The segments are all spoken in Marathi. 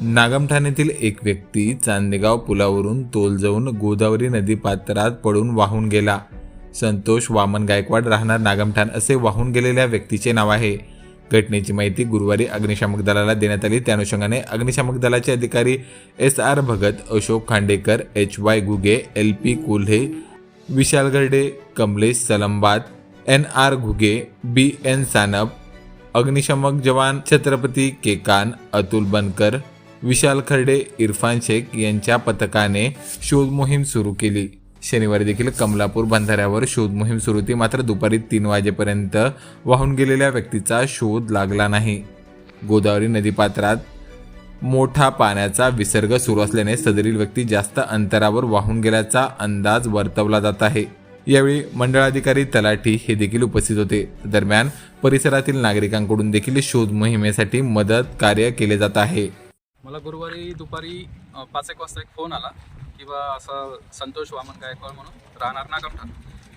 नागमठाण्यातील एक व्यक्ती चांदेगाव पुलावरून तोल जाऊन गोदावरी नदी पात्रात पडून वाहून गेला. संतोष वामन गायकवाड राहणार नागमठाण असे वाहून गेलेल्या व्यक्तीचे नाव आहे. घटनेची माहिती गुरुवारी अग्निशामक दलाला देण्यात आली. त्या अनुषंगाने अग्निशामक दलाचे अधिकारी S R Bhagat Ashok Khandekar H Y Ghuge L P Kolhe Vishal Garde Kamlesh Salambat N R Ghuge B N Sanap अग्निशमक जवान छत्रपती केकान अतुल बनकर विशाल खर्डे इरफान शेख यांच्या पथकाने शोध मोहीम सुरू केली. शनिवारी देखील कमलापूर बंधाऱ्यावर शोध मोहीम सुरू होती. मात्र दुपारी तीन वाजेपर्यंत वाहून गेलेल्या व्यक्तीचा शोध लागला नाही. गोदावरी नदीपात्रात मोठा पाण्याचा विसर्ग सुरू असल्याने सदरील व्यक्ती जास्त अंतरावर वाहून गेल्याचा अंदाज वर्तवला जात आहे. यावेळी मंडळाधिकारी तलाठी हे देखील उपस्थित होते. दरम्यान परिसरातील नागरिकांकडून देखील शोध मोहिमेसाठी मदत कार्य केले जात आहे. मला गुरुवारी दुपारी पाच एक वाजता एक फोन आला की बा असा संतोष वामन गायकवाड म्हणून राहणार नागमठा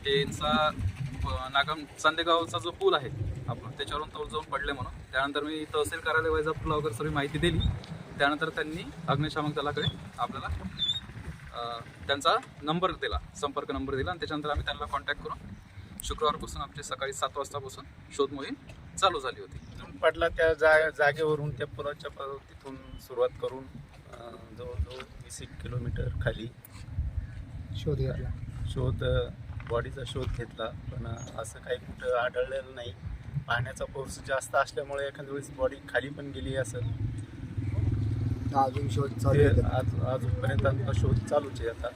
त्यांचा नागम चांदेगावचा जो पूल आहे आपण त्याच्यावरून तोल जाऊन पडले म्हणून. त्यानंतर मी तहसील कार्यालय पुला वगैरे सर्व माहिती दिली. त्यानंतर त्यांनी अग्निशामक दलाकडे आपल्याला त्यांचा नंबर दिला संपर्क नंबर दिला. आणि त्याच्यानंतर आम्ही त्यांना कॉन्टॅक्ट करून शुक्रवारपासून आमची सकाळी सात वाजतापासून शोध मोहीम चालू झाली होती. पडला त्या जा जागेवरून त्या पुलाच्या प- तिथून सुरुवात करून जवळजवळ वीस एक किलोमीटर खाली शोध घेतला. शोध बॉडीचा शोध घेतला. पण असं काही कुठं आढळलेलं नाही. पाण्याचा पाऊस जास्त असल्यामुळे एखाद्या वेळेस बॉडी खाली पण गेली असं अजून शोध चालू अजूनपर्यंत आमचा शोध चालूच आहे आता.